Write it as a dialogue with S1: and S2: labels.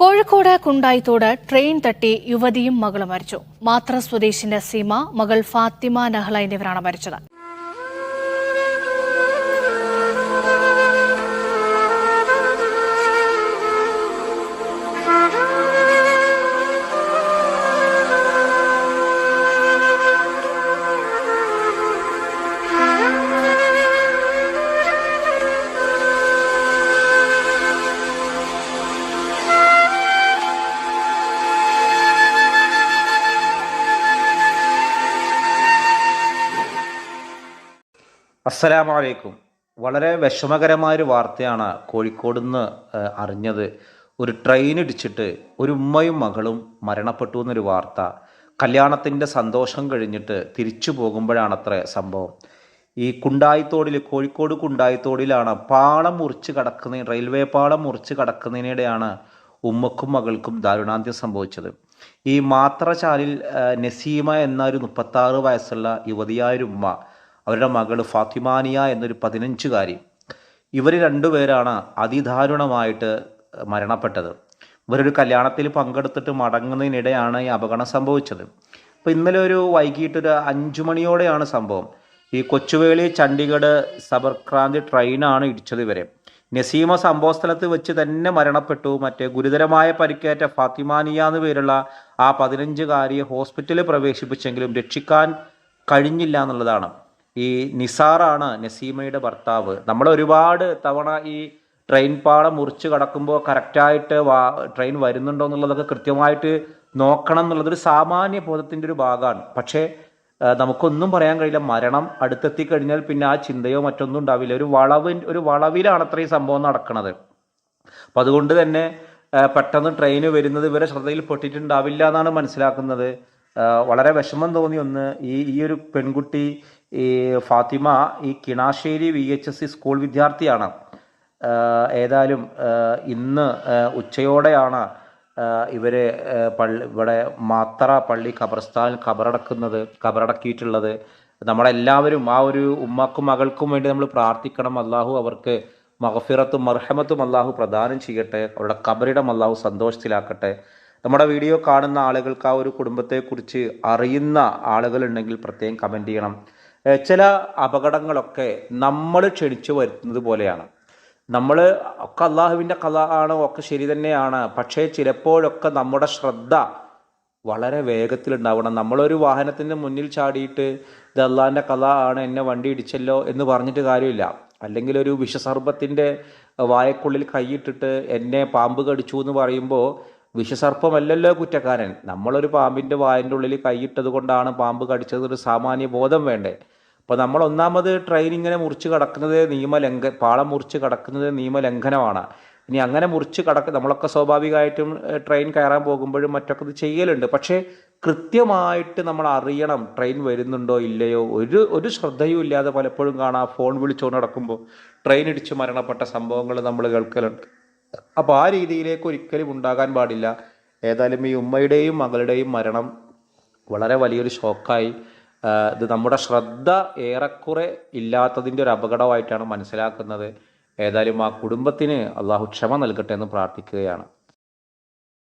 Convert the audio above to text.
S1: Kozhikode Kundayithode train തട്ടി യുവതിയും മകളും മരിച്ചു. മാത്ര സ്വദേശിന്റെ സീമ മകൾ ഫാത്തിമ നഹ്ല എന്നിവരാണ് മരിച്ചത്.
S2: അസ്സലാമു അലൈക്കും വളരെ വിഷമകരമായൊരു വാർത്തയാണ് കോഴിക്കോട് നിന്ന് അറിഞ്ഞത്. ഒരു ട്രെയിൻ ഇടിച്ചിട്ട് ഒരു ഉമ്മയും മകളും മരണപ്പെട്ടു എന്നൊരു വാർത്ത. കല്യാണത്തിന്റെ സന്തോഷം കഴിഞ്ഞിട്ട് തിരിച്ചു പോകുമ്പോഴാണത്രേ സംഭവം. ഈ കുണ്ടായിത്തോടിൽ കോഴിക്കോട് കുണ്ടായിത്തോടിലാണ് പാളം മുറിച്ച് കടക്കുന്ന റെയിൽവേ പാളം മുറിച്ച് കടക്കുന്നതിനിടെയാണ് ഉമ്മക്കും മകൾക്കും ദാരുണാന്ത്യം സംഭവിച്ചത്. ഈ മാത്രചാലിൽ നസീമ എന്ന ഒരു മുപ്പത്താറ് വയസ്സുള്ള യുവതിയായൊരു ഉമ്മ അവരുടെ മകൾ ഫാത്തിമാനിയ എന്നൊരു പതിനഞ്ചുകാരി. ഇവർ രണ്ടുപേരാണ് അതിദാരുണമായിട്ട് മരണപ്പെട്ടത്. ഇവരൊരു കല്യാണത്തിൽ പങ്കെടുത്തിട്ട് മടങ്ങുന്നതിനിടെയാണ് ഈ അപകടം സംഭവിച്ചത്. അപ്പോൾ ഇന്നലെ ഒരു വൈകിട്ട് ഒരു അഞ്ചു മണിയോടെയാണ് സംഭവം. ഈ കൊച്ചുവേളി ചണ്ഡീഗഡ് സബർക്രാന്തി ട്രെയിനാണ് ഇടിച്ചത് ഇവരെ. നസീമ സംഭവ സ്ഥലത്ത് വെച്ച് തന്നെ മരണപ്പെട്ടു. മറ്റേ ഗുരുതരമായ പരിക്കേറ്റ ഫാത്തിമാനിയ എന്ന് പേരുള്ള ആ പതിനഞ്ചുകാരിയെ ഹോസ്പിറ്റലിൽ പ്രവേശിപ്പിച്ചെങ്കിലും രക്ഷിക്കാൻ കഴിഞ്ഞില്ല എന്നുള്ളതാണ്. ഈ നിസാറാണ് നസീമയുടെ ഭർത്താവ്. നമ്മൾ ഒരുപാട് തവണ ഈ ട്രെയിൻ പാളം മുറിച്ച് കടക്കുമ്പോൾ കറക്റ്റായിട്ട് വാ ട്രെയിൻ വരുന്നുണ്ടോ എന്നുള്ളതൊക്കെ കൃത്യമായിട്ട് നോക്കണം എന്നുള്ളതൊരു സാമാന്യ ബോധത്തിന്റെ ഒരു ഭാഗമാണ്. പക്ഷേ നമുക്കൊന്നും പറയാൻ കഴിയില്ല. മരണം അടുത്തെത്തി കഴിഞ്ഞാൽ പിന്നെ ആ ചിന്തയോ മറ്റൊന്നും ഉണ്ടാവില്ല. ഒരു വളവിൻ ഒരു വളവിലാണ് അത്രയും സംഭവം നടക്കുന്നത് അപ്പം അതുകൊണ്ട് തന്നെ പെട്ടെന്ന് ട്രെയിൻ വരുന്നത് ഇവരെ ശ്രദ്ധയിൽ പെട്ടിട്ടുണ്ടാവില്ല എന്നാണ് മനസ്സിലാക്കുന്നത്. വളരെ വിഷമം തോന്നി ഒന്ന് ഈ ഈ ഒരു പെൺകുട്ടി ഈ ഫാത്തിമ ഈ Kinassery V H S C school വിദ്യാർത്ഥിയാണ്. ഏതായാലും ഇന്ന് ഉച്ചയോടെയാണ് ഇവരെ പള്ളി ഇവിടെ മാത്തറ പള്ളി ഖബർസ്ഥാനിൽ ഖബറടക്കുന്നത് ഖബറടക്കിയിട്ടുള്ളത്. നമ്മളെല്ലാവരും ആ ഒരു ഉമ്മക്കും മകൾക്കും വേണ്ടി നമ്മൾ പ്രാർത്ഥിക്കണം. അള്ളാഹു അവർക്ക് മഹഫിറത്തും മർഹമത്തും അള്ളാഹു പ്രദാനം ചെയ്യട്ടെ. അവരുടെ കബറിടം അള്ളാഹു സന്തോഷത്തിലാക്കട്ടെ. നമ്മുടെ വീഡിയോ കാണുന്ന ആളുകൾക്ക് ആ ഒരു കുടുംബത്തെക്കുറിച്ച് അറിയുന്ന ആളുകളുണ്ടെങ്കിൽ പ്രത്യേകം കമന്റ് ചെയ്യണം. ചില അപകടങ്ങളൊക്കെ നമ്മൾ ക്ഷണിച്ചു വരുത്തുന്നത് പോലെയാണ്. നമ്മൾ ഒക്കെ അള്ളാഹുവിന്റെ കഥ ആണ് ഒക്കെ ശരി തന്നെയാണ്. പക്ഷേ ചിലപ്പോഴൊക്കെ നമ്മുടെ ശ്രദ്ധ വളരെ വേഗത്തിലുണ്ടാവണം നമ്മളൊരു വാഹനത്തിന്റെ മുന്നിൽ ചാടിയിട്ട് ഇത് അള്ളാഹിന്റെ കഥ ആണ് എന്നെ വണ്ടി ഇടിച്ചല്ലോ എന്ന് പറഞ്ഞിട്ട് കാര്യമില്ല. അല്ലെങ്കിൽ ഒരു വിഷസർപ്പത്തിന്റെ വായക്കുള്ളിൽ കൈയിട്ടിട്ട് എന്നെ പാമ്പ് കടിച്ചു എന്ന് പറയുമ്പോൾ വിഷസർപ്പമല്ലല്ലോ കുറ്റക്കാരൻ. നമ്മളൊരു പാമ്പിന്റെ വായന്റെ ഉള്ളിൽ കൈയിട്ടത് കൊണ്ടാണ് പാമ്പ് കടിച്ചത്. ഒരു സാമാന്യ ബോധം വേണ്ടേ? അപ്പോൾ നമ്മൾ ഒന്നാമത് ട്രെയിൻ ഇങ്ങനെ മുറിച്ച് കടക്കുന്നത് നിയമലംഘ പാളം മുറിച്ച് കടക്കുന്നത് നിയമലംഘനമാണ് ഇനി അങ്ങനെ മുറിച്ച് കടക്ക നമ്മളൊക്കെ സ്വാഭാവികമായിട്ടും ട്രെയിൻ കയറാൻ പോകുമ്പോഴും മറ്റൊക്കെ ഇത് ചെയ്യലുണ്ട്. പക്ഷേ കൃത്യമായിട്ട് നമ്മൾ അറിയണം ട്രെയിൻ വരുന്നുണ്ടോ ഇല്ലയോ. ഒരു ഒരു ശ്രദ്ധയും ഇല്ലാതെ പലപ്പോഴും കാണാം ഫോൺ വിളിച്ചുകൊണ്ട് നടക്കുമ്പോൾ ട്രെയിൻ ഇടിച്ച് മരണപ്പെട്ട സംഭവങ്ങൾ നമ്മൾ കേൾക്കലുണ്ട്. അപ്പോൾ ആ രീതിയിലേക്ക് ഒരിക്കലും ഉണ്ടാകാൻ പാടില്ല. ഏതായാലും ഈ ഉമ്മയുടെയും മകളുടെയും മരണം വളരെ വലിയൊരു ഷോക്കായി ഇത് നമ്മുടെ ശ്രദ്ധ ഏറെക്കുറെ ഇല്ലാത്തതിന്റെ ഒരു അപകടമായിട്ടാണ് മനസ്സിലാക്കുന്നത്. ഏതായാലും ആ കുടുംബത്തിന് അള്ളാഹു ക്ഷമ നൽകട്ടെ എന്ന് പ്രാർത്ഥിക്കുകയാണ്.